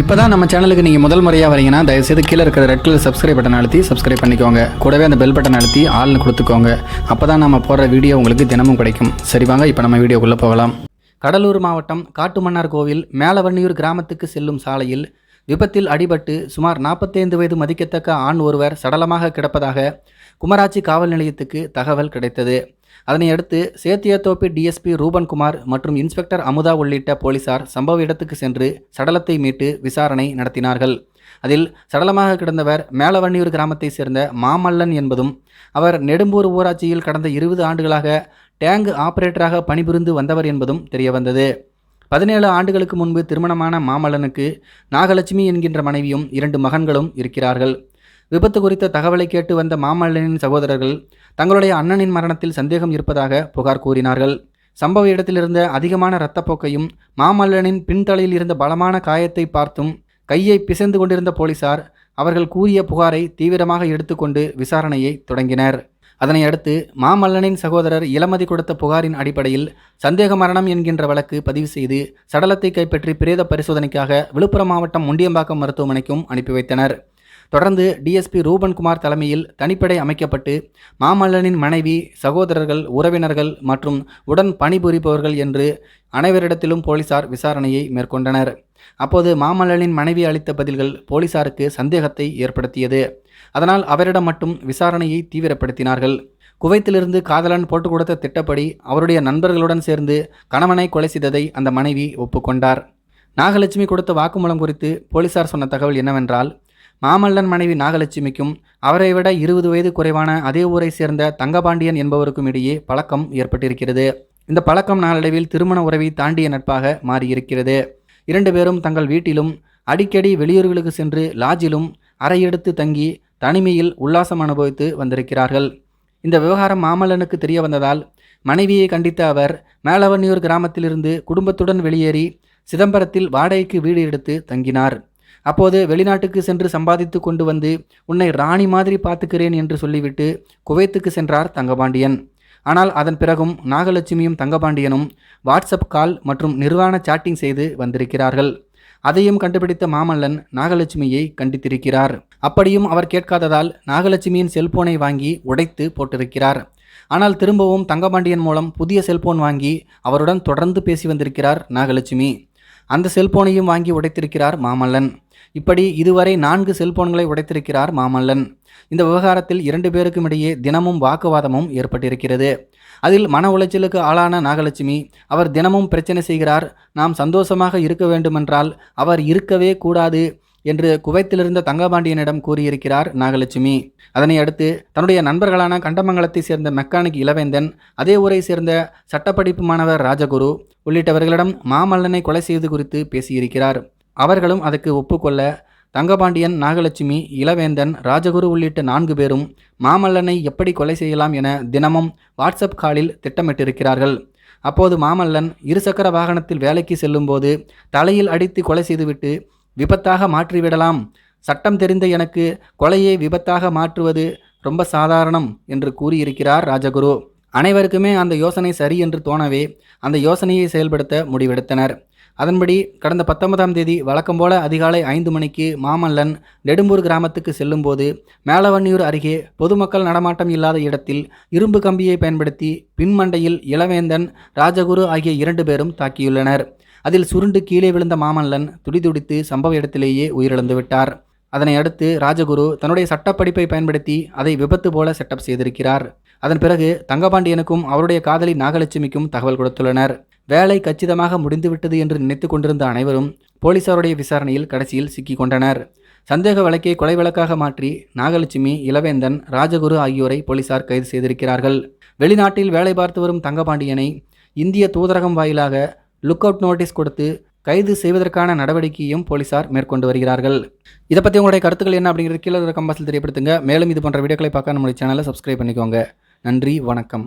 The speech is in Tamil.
இப்போ தான் நம்ம சேனலுக்கு நீங்கள் முதல் முறையாக வரீங்கன்னா தயவுசெய்து கீழே இருக்கிற ரெட் கலர் சப்ஸ்கிரைப் பட்டன் அழுத்தி சப்ஸ்கிரைப் பண்ணிக்கோங்க. கூடவே அந்த பெல் பட்டன் அழுத்தி ஆள்னு கொடுத்துக்கோங்க. அப்போ தான் நம்ம போடுற வீடியோ உங்களுக்கு தினமும் கிடைக்கும். சரி வாங்க இப்போ நம்ம வீடியோக்குள்ளே போகலாம். கடலூர் மாவட்டம் காட்டுமன்னார் கோவில் மேலவன்னியூர் கிராமத்துக்கு செல்லும் சாலையில் விபத்தில் அடிபட்டு சுமார் நாற்பத்தைந்து வயது மதிக்கத்தக்க ஆண் ஒருவர் சடலமாக கிடப்பதாக குமராட்சி காவல் நிலையத்துக்கு தகவல் கிடைத்தது. அதனை அடுத்து சேத்தியத்தோப்பி டிஎஸ்பி ரூபன்குமார் மற்றும் இன்ஸ்பெக்டர் அமுதா உள்ளிட்ட போலீசார் சம்பவ இடத்துக்கு சென்று சடலத்தை மீட்டு விசாரணை நடத்தினார்கள். அதில் சடலமாக கிடந்தவர் மேலவன்னியூர் கிராமத்தைச் சேர்ந்த மாமல்லன் என்பதும் அவர் நெடும்பூர் ஊராட்சியில் கடந்த இருபது ஆண்டுகளாக டேங்க் ஆபரேட்டராக பணிபுரிந்து வந்தவர் என்பதும் தெரியவந்தது. பதினேழு ஆண்டுகளுக்கு முன்பு திருமணமான மாமல்லனுக்கு நாகலட்சுமி என்கின்ற மனைவியும் இரண்டு மகன்களும் இருக்கிறார்கள். விபத்து குறித்த தகவலை கேட்டு வந்த மாமல்லனின் சகோதரர்கள் தங்களுடைய அண்ணனின் மரணத்தில் சந்தேகம் இருப்பதாக புகார் கூறினார்கள். சம்பவ இடத்திலிருந்த அதிகமான இரத்தப்போக்கையும் மாமல்லனின் பின்தலையில் இருந்த பலமான காயத்தை பார்த்தும் கையை பிசைந்து கொண்டிருந்த போலீசார் அவர்கள் கூறிய புகாரை தீவிரமாக எடுத்துக்கொண்டு விசாரணையை தொடங்கினர். அதனை அடுத்து மாமல்லனின் சகோதரர் இளமதி கொடுத்த புகாரின் அடிப்படையில் சந்தேக மரணம் என்கின்ற வழக்கு பதிவு செய்து சடலத்தை கைப்பற்றி பிரேத பரிசோதனைக்காக விழுப்புரம் மாவட்டம் முண்டியம்பாக்கம் மருத்துவமனைக்கும் அனுப்பி வைத்தனர். தொடர்ந்து டிஎஸ்பி ரூபன்குமார் தலைமையில் தனிப்படை அமைக்கப்பட்டு மாமல்லனின் மனைவி சகோதரர்கள் உறவினர்கள் மற்றும் உடன் பணிபுரிபவர்கள் என்று அனைவரிடத்திலும் போலீசார் விசாரணையை மேற்கொண்டனர். அப்போது மாமல்லனின் மனைவி அளித்த பதில்கள் போலீசாருக்கு சந்தேகத்தை ஏற்படுத்தியது. அதனால் அவரிடம் மட்டும் விசாரணையை தீவிரப்படுத்தினார்கள். குவைத்திலிருந்து காதலன் போட்டுக் கொடுத்த திட்டப்படி அவருடைய நண்பர்களுடன் சேர்ந்து கணவனை கொலை செய்ததை அந்த மனைவி ஒப்புக்கொண்டார். நாகலட்சுமி கொடுத்த வாக்குமூலம் குறித்து போலீசார் சொன்ன தகவல் என்னவென்றால் மாமல்லன் மனைவி நாகலட்சுமிக்கும் அவரை விட இருபது வயது குறைவான அதே ஊரை சேர்ந்த தங்கபாண்டியன் என்பவருக்கும் இடையே பழக்கம் ஏற்பட்டிருக்கிறது. இந்த பழக்கம் நாளடைவில் திருமண உறவை தாண்டிய நட்பாக மாறியிருக்கிறது. இரண்டு பேரும் தங்கள் வீட்டிலும் அடிக்கடி வெளியூர்களுக்கு சென்று லாட்ஜிலும் அறையெடுத்து தங்கி தனிமையில் உல்லாசம் அனுபவித்து வந்திருக்கிறார்கள். இந்த விவகாரம் மாமல்லனுக்கு தெரிய வந்ததால் மனைவியை கண்டித்த அவர் மேலவன்னியூர் கிராமத்திலிருந்து குடும்பத்துடன் வெளியேறி சிதம்பரத்தில் வாடகைக்கு வீடு எடுத்து தங்கினார். அப்போது வெளிநாட்டுக்கு சென்று சம்பாதித்து கொண்டு வந்து உன்னை ராணி மாதிரி பார்த்துக்கிறேன் என்று சொல்லிவிட்டு குவைத்துக்கு சென்றார் தங்கபாண்டியன். ஆனால் அதன் பிறகும் நாகலட்சுமியும் தங்கபாண்டியனும் வாட்ஸ்அப் கால் மற்றும் நிர்வாண சாட்டிங் செய்து வந்திருக்கிறார்கள். அதையும் கண்டுபிடித்த மாமல்லன் நாகலட்சுமியை கண்டித்திருக்கிறார். அப்படியும் அவர் கேட்காததால் நாகலட்சுமியின் செல்போனை வாங்கி உடைத்து போட்டிருக்கிறார். ஆனால் திரும்பவும் தங்கபாண்டியன் மூலம் புதிய செல்போன் வாங்கி அவருடன் தொடர்ந்து பேசி வந்திருக்கிறார் நாகலட்சுமி. அந்த செல்போனையும் வாங்கி உடைத்திருக்கிறார் மாமல்லன். இப்படி இதுவரை நான்கு செல்போன்களை உடைத்திருக்கிறார் மாமல்லன். இந்த விவகாரத்தில் இரண்டு பேருக்கும் இடையே தினமும் வாக்குவாதமும் ஏற்பட்டிருக்கிறது. அதில் மன உளைச்சலுக்கு ஆளான நாகலட்சுமி அவர் தினமும் பிரச்சனை செய்கிறார். நாம் சந்தோஷமாக இருக்க வேண்டுமென்றால் அவர் இருக்கவே கூடாது என்று குவைத்திலிருந்த தங்கபாண்டியனிடம் கூறியிருக்கிறார் நாகலட்சுமி. அதனை அடுத்து தன்னுடைய நண்பர்களான கண்டமங்கலத்தை சேர்ந்த மெக்கானிக் இளவேந்தன் அதே ஊரை சேர்ந்த சட்டப்படிப்பு மாணவர் ராஜகுரு உள்ளிட்டவர்களிடம் மாமல்லனை கொலை செய்வது குறித்து பேசியிருக்கிறார். அவர்களும் அதற்கு ஒப்புக்கொள்ள தங்கபாண்டியன் நாகலட்சுமி இளவேந்தன் ராஜகுரு உள்ளிட்ட நான்கு பேரும் மாமல்லனை எப்படி கொலை செய்யலாம் என தினமும் வாட்ஸ்அப் காலில் திட்டமிட்டிருக்கிறார்கள். அப்போது மாமல்லன் இருசக்கர வாகனத்தில் வேலைக்கு செல்லும்போது தலையில் அடித்து கொலை செய்துவிட்டு விபத்தாக மாற்றிவிடலாம். சட்டம் தெரிந்த எனக்கு கொலையை விபத்தாக மாற்றுவது ரொம்ப சாதாரணம் என்று கூறியிருக்கிறார் ராஜகுரு. அனைவருக்குமே அந்த யோசனை சரி என்று தோணவே அந்த யோசனையை செயல்படுத்த முடிவெடுத்தனர். அதன்படி கடந்த பத்தொன்பதாம் தேதி வழக்கம் போல அதிகாலை ஐந்து மணிக்கு மாமல்லன் நெடும்பூர் கிராமத்துக்கு செல்லும்போது மேலவன்னியூர் அருகே பொதுமக்கள் நடமாட்டம் இல்லாத இடத்தில் இரும்பு கம்பியை பயன்படுத்தி பின்மண்டையில் இளவேந்தன் ராஜகுரு ஆகிய இரண்டு பேரும் தாக்கியுள்ளனர். அதில் சுருண்டு கீழே விழுந்த மாமல்லன் துடிதுடித்து சம்பவ இடத்திலேயே உயிரிழந்துவிட்டார். அதனை அடுத்து ராஜகுரு தன்னுடைய சட்டப்படிப்பை பயன்படுத்தி அதை விபத்து போல செட்டப் செய்திருக்கிறார். அதன் பிறகு தங்கபாண்டியனுக்கும் அவருடைய காதலி நாகலட்சுமிக்கும் தகவல் கொடுத்துள்ளனர். வேலை கச்சிதமாக முடிந்துவிட்டது என்று நினைத்து கொண்டிருந்த அனைவரும் போலீசாருடைய விசாரணையில் கடைசியில் சிக்கிக் கொண்டனர். சந்தேக வழக்கை கொலை வழக்காக மாற்றி நாகலட்சுமி இளவேந்தன் ராஜகுரு ஆகியோரை போலீசார் கைது செய்திருக்கிறார்கள். வெளிநாட்டில் வேலை பார்த்து வரும் தங்கபாண்டியனை இந்திய தூதரகம் வாயிலாக லுக் அவுட் நோட்டீஸ் கொடுத்து கைது செய்வதற்கான நடவடிக்கையும் போலீசார் மேற்கொண்டு வருகிறார்கள். இதை பற்றி உங்களுடைய கருத்துக்கள் என்ன அப்படிங்கிறது கீழே கம்பாசில் தெரியப்படுத்துங்க. மேலும் இது போன்ற வீடியோக்களை பார்க்க நம்மளுடைய சேனலை சப்ஸ்கிரைப் பண்ணிக்கோங்க. நன்றி வணக்கம்.